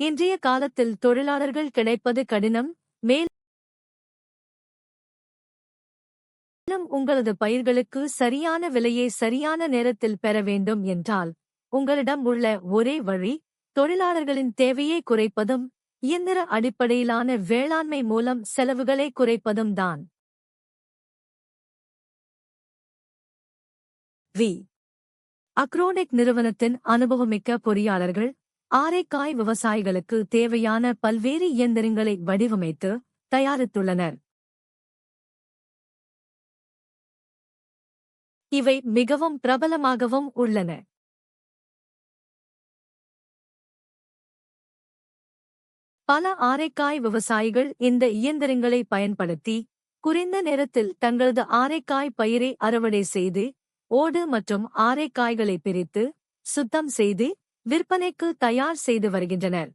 இன்றைய காலத்தில் தொழிலாளர்கள் கிடைப்பது கடினம். மேலும் உங்களது பயிர்களுக்கு சரியான விலையை சரியான நேரத்தில் பெற வேண்டும் என்றால் உங்களிடம் உள்ள ஒரே வழி தொழிலாளர்களின் தேவையை குறைப்பதும் இயந்திர அடிப்படையிலான வேளாண்மை மூலம் செலவுகளை குறைப்பதும் தான். வி. அக்ரோனிக் நிறுவனத்தின் அனுபவமிக்க பொறியாளர்கள் ஆரைக்காய் விவசாயிகளுக்கு தேவையான பல்வேறு இயந்திரங்களை வடிவமைத்து தயாரித்துள்ளனர். இவை மிகவும் பிரபலமாகவும் உள்ளன. பல ஆரைக்காய் விவசாயிகள் இந்த இயந்திரங்களை பயன்படுத்தி குறைந்த நேரத்தில் தங்களது ஆரைக்காய் பயிரை அறுவடை செய்து ஓடு மற்றும் ஆரைக்காய்களை பிரித்து சுத்தம் செய்து விற்பனைக்கு தயார் செய்து வருகின்றனர்.